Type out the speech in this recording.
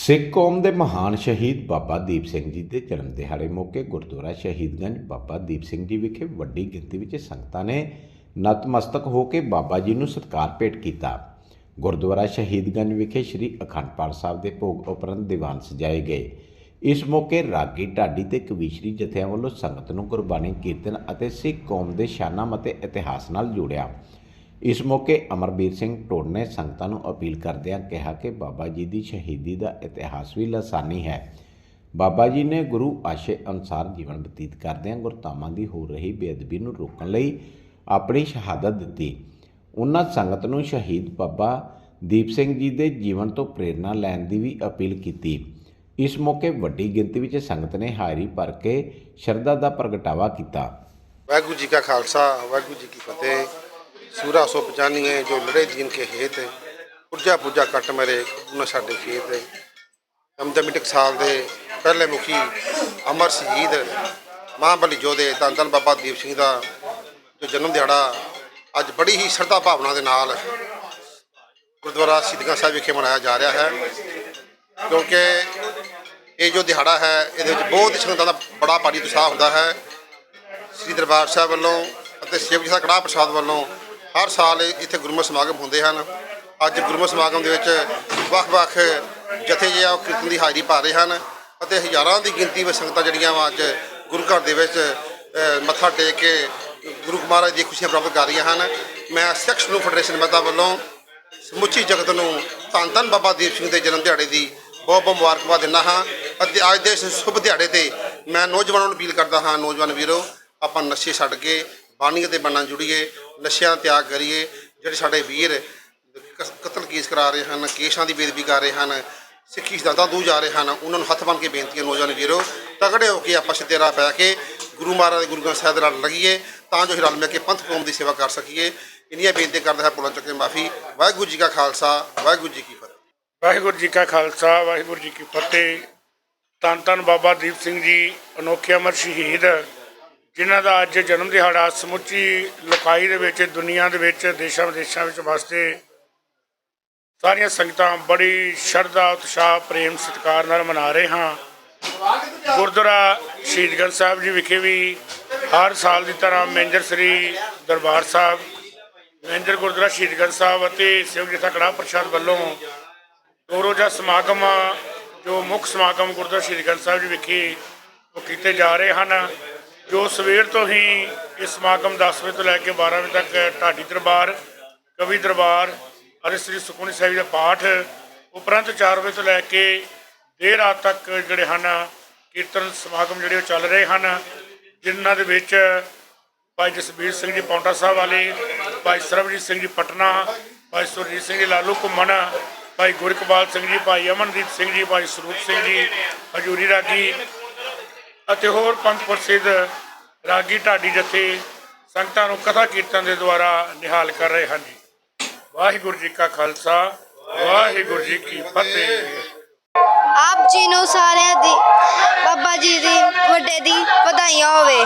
ਸਿੱਖ ਕੌਮ ਦੇ ਮਹਾਨ ਸ਼ਹੀਦ ਬਾਬਾ ਦੀਪ ਸਿੰਘ ਜੀ ਦੇ ਜਨਮ ਦਿਹਾੜੇ ਮੌਕੇ ਗੁਰਦੁਆਰਾ ਸ਼ਹੀਦਗੰਜ ਬਾਬਾ ਦੀਪ ਸਿੰਘ ਜੀ ਵਿਖੇ ਵੱਡੀ ਗਿਣਤੀ ਵਿੱਚ ਸੰਗਤਾਂ ਨੇ ਨਤਮਸਤਕ ਹੋ ਕੇ ਬਾਬਾ ਜੀ ਨੂੰ ਸਤਿਕਾਰ ਭੇਟ ਕੀਤਾ। ਗੁਰਦੁਆਰਾ ਸ਼ਹੀਦਗੰਜ ਵਿਖੇ ਸ੍ਰੀ ਅਖੰਡ ਪਾਠ ਸਾਹਿਬ ਦੇ ਭੋਗ ਉਪਰੰਤ ਦੀਵਾਨ ਸਜਾਏ ਗਏ। ਇਸ ਮੌਕੇ ਰਾਗੀ ਢਾਡੀ ਤੇ ਕਵੀਸ਼ਰੀ ਜਥਿਆਂ ਵੱਲੋਂ ਸੰਗਤ ਨੂੰ ਗੁਰਬਾਣੀ, ਕੀਰਤਨ ਅਤੇ ਸਿੱਖ ਕੌਮ ਦੇ ਸ਼ਾਨਾ ਅਤੇ ਇਤਿਹਾਸ ਨਾਲ ਜੋੜਿਆ। ਇਸ ਮੌਕੇ ਅਮਰਬੀਰ ਸਿੰਘ ਟੋਡ ਨੇ ਸੰਗਤਾਂ ਨੂੰ ਅਪੀਲ ਕਰਦਿਆਂ ਕਿਹਾ ਕਿ ਬਾਬਾ ਜੀ ਦੀ ਸ਼ਹੀਦੀ ਦਾ ਇਤਿਹਾਸ ਵੀ ਲਾਸਾਨੀ ਹੈ। ਬਾਬਾ ਜੀ ਨੇ ਗੁਰੂ ਆਸ਼ੇ ਅਨੁਸਾਰ ਜੀਵਨ ਬਤੀਤ ਕਰਦਿਆਂ ਗੁਰਤਾਮਾਂ ਦੀ ਹੋ ਰਹੀ ਬੇਅਦਬੀ ਨੂੰ ਰੋਕਣ ਲਈ ਆਪਣੀ ਸ਼ਹਾਦਤ ਦਿੱਤੀ। ਉਹਨਾਂ ਸੰਗਤ ਨੂੰ ਸ਼ਹੀਦ ਬਾਬਾ ਦੀਪ ਸਿੰਘ ਜੀ ਦੇ ਜੀਵਨ ਤੋਂ ਪ੍ਰੇਰਣਾ ਲੈਣ ਦੀ ਵੀ ਅਪੀਲ ਕੀਤੀ। ਇਸ ਮੌਕੇ ਵੱਡੀ ਗਿਣਤੀ ਵਿੱਚ ਸੰਗਤ ਨੇ ਹਾਜ਼ਰੀ ਭਰ ਕੇ ਸ਼ਰਧਾ ਦਾ ਪ੍ਰਗਟਾਵਾ ਕੀਤਾ। ਵਾਹਿਗੁਰੂ ਜੀ ਕਾ ਖਾਲਸਾ, ਵਾਹਿਗੁਰੂ ਜੀ ਕੀ ਫਤਿਹ। ਸੂਰਾ ਸੋ ਪਛਾਨੀਏ ਜੋ ਲੜੇ ਦੀਨ ਕੇ ਹੇਤ ਪੁਰਜਾ ਪੁਰਜਾ ਕੱਟ ਮਰੇ ਉਹਨਾਂ ਸਾਡੇ ਖੇਤ ਦਮਦਮੀ ਟਕਸਾਲ ਦੇ ਪਹਿਲੇ ਮੁਖੀ ਅਮਰ ਸ਼ਹੀਦ ਮਹਾਬਲੀ ਜੋਧੇ ਧੰਨ ਬਾਬਾ ਦੀਪ ਸਿੰਘ ਦਾ ਜੋ ਜਨਮ ਦਿਹਾੜਾ ਅੱਜ ਬੜੀ ਹੀ ਸ਼ਰਧਾ ਭਾਵਨਾ ਦੇ ਨਾਲ ਗੁਰਦੁਆਰਾ ਸਿੱਧਗੰਜ ਸਾਹਿਬ ਵਿਖੇ ਮਨਾਇਆ ਜਾ ਰਿਹਾ ਹੈ। ਕਿਉਂਕਿ ਇਹ ਜੋ ਦਿਹਾੜਾ ਹੈ, ਇਹਦੇ ਵਿੱਚ ਬਹੁਤ ਹੀ ਸੰਗਤਾਂ ਦਾ ਬੜਾ ਭਾਰੀ ਉਤਸ਼ਾਹ ਹੁੰਦਾ ਹੈ। ਸ੍ਰੀ ਦਰਬਾਰ ਸਾਹਿਬ ਵੱਲੋਂ ਅਤੇ ਸੇਵਕ ਜੀ ਦਾ ਕੜਾਹ ਪ੍ਰਸਾਦ ਵੱਲੋਂ ਹਰ ਸਾਲ ਇੱਥੇ ਗੁਰਮਤਿ ਸਮਾਗਮ ਹੁੰਦੇ ਹਨ। ਅੱਜ ਗੁਰਮਤਿ ਸਮਾਗਮ ਦੇ ਵਿੱਚ ਵੱਖ-ਵੱਖ ਜਥੇ ਜਿਹੇ ਆ, ਉਹ ਕੀਰਤਨ ਦੀ ਹਾਜ਼ਰੀ ਭਰ ਰਹੇ ਹਨ ਅਤੇ ਹਜ਼ਾਰਾਂ ਦੀ ਗਿਣਤੀ ਵਿੱਚ ਸੰਗਤਾਂ ਜਿਹੜੀਆਂ ਵਾ ਅੱਜ ਗੁਰੂ ਘਰ ਦੇ ਵਿੱਚ ਮੱਥਾ ਟੇਕ ਕੇ ਗੁਰੂ ਮਹਾਰਾਜ ਦੀ ਖੁਸ਼ੀਆਂ ਪ੍ਰਾਪਤ ਕਰ ਰਹੀਆਂ ਹਨ। ਮੈਂ ਸਿੱਖ ਨੂੰ ਫੈਡਰੇਸ਼ਨ ਮਹਿਤਾ ਵੱਲੋਂ ਸਮੁੱਚੀ ਜਗਤ ਨੂੰ ਧੰਨ ਧੰਨ ਬਾਬਾ ਦੀਪ ਸਿੰਘ ਦੇ ਜਨਮ ਦਿਹਾੜੇ ਦੀ ਬਹੁਤ ਬਹੁਤ ਮੁਬਾਰਕਬਾਦ ਦਿੰਦਾ ਹਾਂ ਅਤੇ ਅੱਜ ਦੇ ਇਸ ਸ਼ੁਭ ਦਿਹਾੜੇ ਤੇ ਮੈਂ ਨੌਜਵਾਨਾਂ ਨੂੰ ਅਪੀਲ ਕਰਦਾ ਹਾਂ, ਨੌਜਵਾਨ ਵੀਰੋ, ਆਪਾਂ ਨਸ਼ੇ ਛੱਡ ਕੇ ਬਾਣੀ ਅਤੇ ਬੰਨਾਂ ਜੁੜੀਏ, ਨਸ਼ਿਆਂ ਦਾ ਤਿਆਗ ਕਰੀਏ, ਜਿਹੜੇ ਸਾਡੇ ਵੀਰ ਕਸ- ਕਤਲ ਕੇਸ ਕਰਾ ਰਹੇ ਹਨ, ਕੇਸਾਂ ਦੀ ਬੇਦਬੀ ਕਰ ਰਹੇ ਹਨ, ਸਿੱਖੀ ਸਿਧਾਂਤਾਂ ਦੂਰ ਜਾ ਰਹੇ ਹਨ, ਉਹਨਾਂ ਨੂੰ ਹੱਥ ਬੰਨ੍ਹ ਕੇ ਬੇਨਤੀ ਹੈ ਨੌਜਵਾਨ ਵੀਰੋ, ਤਗੜੇ ਹੋ ਕੇ ਆਪਾਂ ਸਿੱਧੇ ਰਾਹ ਪੈ ਕੇ ਗੁਰੂ ਮਹਾਰਾਜ ਦੇ ਗੁਰੂ ਗ੍ਰੰਥ ਸਾਹਿਬ ਦੇ ਨਾਲ ਲੱਗੀਏ ਤਾਂ ਜੋ ਅਸੀਂ ਰਲ ਮਿਲ ਕੇ ਪੰਥ ਕੌਮ ਦੀ ਸੇਵਾ ਕਰ ਸਕੀਏ। ਇੰਨੀਆਂ ਬੇਨਤੀ ਕਰਦਾ ਹੈ ਪੁਲਾਂ ਚੱਕੇ ਮਾਫੀ। ਵਾਹਿਗੁਰੂ ਜੀ ਕਾ ਖਾਲਸਾ, ਵਾਹਿਗੁਰੂ ਜੀ ਕੀ ਫਤਿਹ। ਵਾਹਿਗੁਰੂ ਜੀ ਕਾ ਖਾਲਸਾ, ਵਾਹਿਗੁਰੂ ਜੀ ਕੀ ਫਤਿਹ। ਧੰਨ ਧੰਨ ਬਾਬਾ ਦੀਪ ਸਿੰਘ ਜੀ, ਅਨੋਖੇ ਅਮਰ ਸ਼ਹੀਦ। ਜਿਨ੍ਹਾਂ ਦਾ ਅੱਜ ਜਨਮ ਦਿਹਾੜਾ ਸਮੁੱਚੀ ਲੋਕਾਈ ਦੇ ਵਿੱਚ, ਦੁਨੀਆ ਦੇ ਵਿੱਚ, ਦੇਸ਼ਾਂ ਵਿਦੇਸ਼ਾਂ ਵਿੱਚ ਵਸਦੇ ਸਾਰੀਆਂ ਸੰਗਤਾਂ ਬੜੀ ਸ਼ਰਧਾ, ਉਤਸ਼ਾਹ, ਪ੍ਰੇਮ, ਸਤਿਕਾਰ ਨਾਲ ਮਨਾ ਰਹੇ ਹਾਂ। ਗੁਰਦੁਆਰਾ ਸ਼ਹੀਦਗੰਜ ਸਾਹਿਬ ਜੀ ਵਿਖੇ ਵੀ ਹਰ ਸਾਲ ਦੀ ਤਰ੍ਹਾਂ ਮਹਿੰਦਰ ਸ੍ਰੀ ਦਰਬਾਰ ਸਾਹਿਬ, ਮੇਜਰ ਗੁਰਦੁਆਰਾ ਸ਼ਹੀਦਗੰਜ ਸਾਹਿਬ ਅਤੇ ਸਿਵ ਜਥਾ ਕੜਾਹ ਪ੍ਰਸ਼ਾਦ ਵੱਲੋਂ ਦੋ ਰੋਜ਼ਾ ਸਮਾਗਮ, ਜੋ ਮੁੱਖ ਸਮਾਗਮ ਗੁਰਦੁਆਰਾ ਸ਼ਹੀਦਗੰਜ ਸਾਹਿਬ ਜੀ ਵਿਖੇ ਉਹ ਕੀਤੇ ਜਾ ਰਹੇ ਹਨ। ਜੋ ਸਵੇਰ ਤੋਂ ਹੀ ਇਹ ਸਮਾਗਮ 10 ਵਜੇ ਤੋਂ ਲੈ ਕੇ 12 ਵਜੇ ਤੱਕ ਢਾਡੀ ਦਰਬਾਰ, ਕਵੀ ਦਰਬਾਰ ਅਤੇ ਸ੍ਰੀ ਸੁਖਮਨੀ ਸਾਹਿਬ ਦਾ ਪਾਠ ਉਪਰੰਤ 4 ਵਜੇ ਤੋਂ ਲੈ ਕੇ ਦੇਰ ਰਾਤ ਤੱਕ ਜਿਹੜੇ ਹਨ ਕੀਰਤਨ ਸਮਾਗਮ ਜਿਹੜੇ ਉਹ ਚੱਲ ਰਹੇ ਹਨ, ਜਿਨ੍ਹਾਂ ਦੇ ਵਿੱਚ ਭਾਈ ਜਸਬੀਰ ਸਿੰਘ ਜੀ ਪੌਂਟਾ ਸਾਹਿਬ ਵਾਲੇ, ਭਾਈ ਸਰਬਜੀਤ ਸਿੰਘ ਜੀ ਪਟਨਾ, ਭਾਈ ਸੁਰਜੀਤ ਸਿੰਘ ਜੀ ਲਾਲੂ ਘੁੰਮਣ, ਭਾਈ ਗੁਰਕਬਾਲ ਸਿੰਘ ਜੀ, ਭਾਈ ਅਮਨਦੀਪ ਸਿੰਘ ਜੀ, ਭਾਈ ਸਰੂਪ ਸਿੰਘ ਜੀ, ਹਜੂਰੀ ਰਾਗੀ ਅਤੇ ਹੋਰ ਪੰਥ ਪ੍ਰਸਿੱਧ ਰਾਗੀ ਢਾਡੀ ਜਥੇ ਸੰਗਤਾਂ ਨੂੰ ਕਥਾ ਕੀਰਤਨ ਦੇ ਦੁਆਰਾ ਨਿਹਾਲ ਕਰ ਰਹੇ ਹਨ ਵਾਹਿਗੁਰੂ ਜੀ ਕਾ ਖਾਲਸਾ, ਵਾਹਿਗੁਰੂ ਜੀ ਕੀ ਫਤਿਹ। ਆਪ ਜੀ ਨੂੰ ਸਾਰਿਆਂ ਦੀ, ਬਾਬਾ ਜੀ ਦੀ, ਵੱਡੇ ਦੀ ਵਧਾਈਆਂ ਹੋਵੇ।